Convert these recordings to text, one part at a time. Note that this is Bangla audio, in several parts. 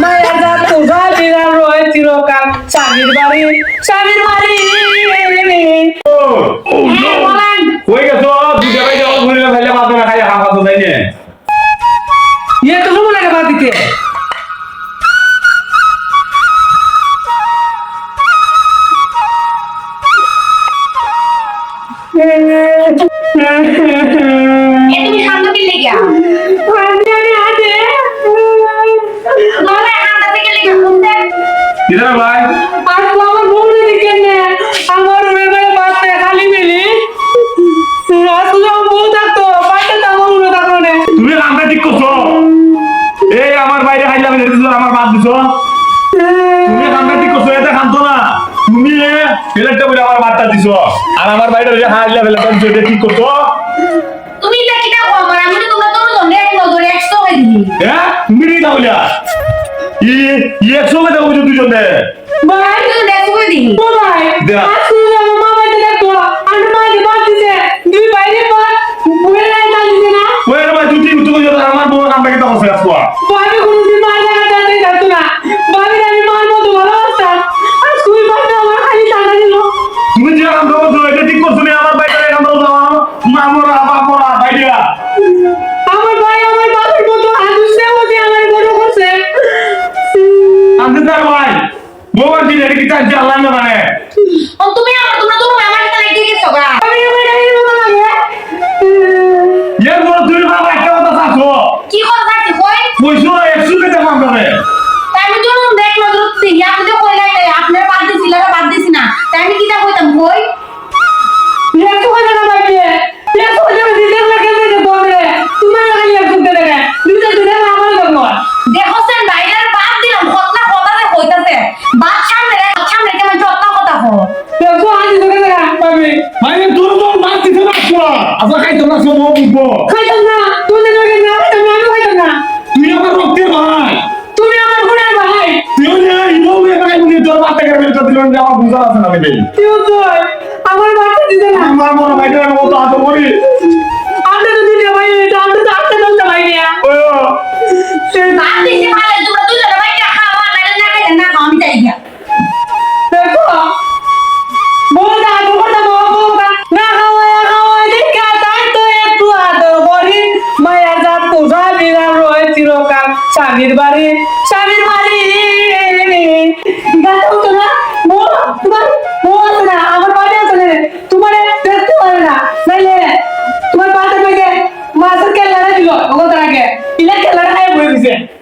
মায়ের জাত পূজা বিরার রয়ে চিরকাল স্বামীর বাড়ি স্বামীর বাড়ি কিরা ভাই? আসলে আমার বউরে দিকে নে। আমার রুমের ঘরে বাচ্চা খালি মিলি। আসলে আমার বউ থাকতো বাচ্চা তো আমার উড়ে থাকল না। তুমি রান্না ঠিক করছ? এই আমার বাইরে খাইলাম দিছো আমার বাদ দিছো। তুমি ঠিক করছ এটা খানতো না। তুমি প্লেটটা বলে আমার ভাতটা দিছো। আর আমার বাইরে যে খাইলা ফেলে তুমি এটা ঠিক করছ। তুমি এটা কিটা খবর আমি তো তোমরা তোর জন্য এক নজরে একশো হয়ে দিলি হ্যাঁ? তুমি নি তাহলে ই ই একশো মেটা বুঝো দুজনে ভাই আমি তো দেখো হয়ে দিলি ও ভাই দেয়া। আসলে আমার তুমি আমার তোমরা তো আমার কাছে লেগে গেছো গা। আমি আমার মতো এর বড় বাবা একটা কথা থাকো কি কথা থাকছে কই? কেটে কাম করে পাবে মানে তোর তো মাছ দিতে না পুরা আচ্ছা খাইতো না সব বুঝব খাইতাম না তুমি যদি না খাইতাম না আমি খাইতাম না। তুই আমার রক্তের ভাই। তুমি আমার গুণের ভাই। তুই যে ইনো এ ভাই উনি তোর মাথা বের করে দিলেন আমার বুঝা আছে না আমি কেউ তো আমার বাচ্চা দিতে না। আমার মনে বাইরে আমি মতো হাত করি আমরা তো দিতে পারি না আমরা তো দশটা পাই না ওই বাদ দিছি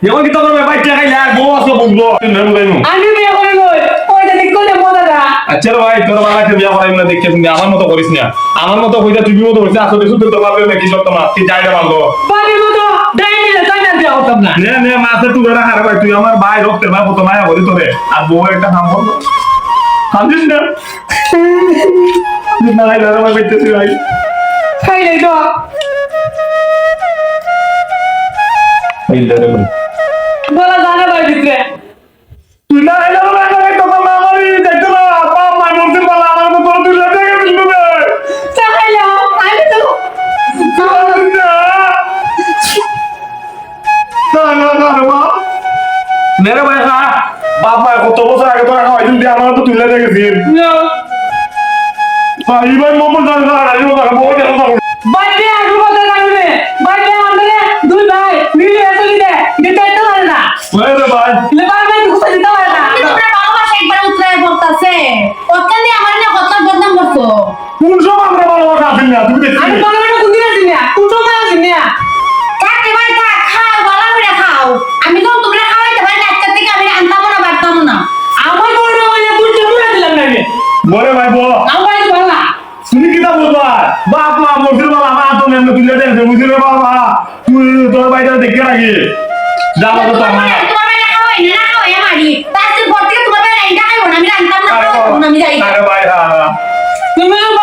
যেমন কি তোর বাইরে খাইলে আর বউ আছে বুঝব নেম নেম আমি বিয়ে করে লই ওইটা দিক করে মজাটা আচ্ছা রে ভাই তোর বাবা একটা বিয়া করাই না দেখে শুনি আমার মতো করিস না। আমার মতো হইতা তুই মতো হইছে আসলে শুধু তো পারবে না কি সত্য না তুই যাইটা পারব। বাড়ির মতো ডাইনি তাই না দেওয়া হতাম না। নে নে মাছে তুই বেড়া হারে ভাই তুই আমার ভাই রক্তের ভাই কত মায়া বলি তোরে। আর বউ একটা কাম করব কান্দিস না? না ভাই দাদা ভাই বেঁচেছি ভাই। খাই নাই তো। বলা। জানা বাড়ি ভিতরে তুই না এলে না না কথা না মারি দেখতে না বাপ মা আমার মতো তুই আমি তো মেরে ভাই বাপ কত বছর আগে তোরা খাওয়াই দিন দিয়ে আমার তো তুলে রেখেছিস ভাই ভাই মোমন জান না। বলবা বাপ মা মরছিল বাবা মা তো নেমে তুলে দেন বুঝলি রে বাবা তুই তোর বাইরে দেখে রাখি। যা বলো তো আমার। তোমার পর থেকে তোমার বাইরে আইনটা খাইবো না আমি আনতাম না খাওয়াবো না আমি যাই। আরে ভাই হ্যাঁ তুমি হয়ে?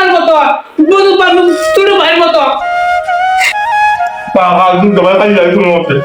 যাবে বাবা তুমি ভাই যাই তুমি মতে।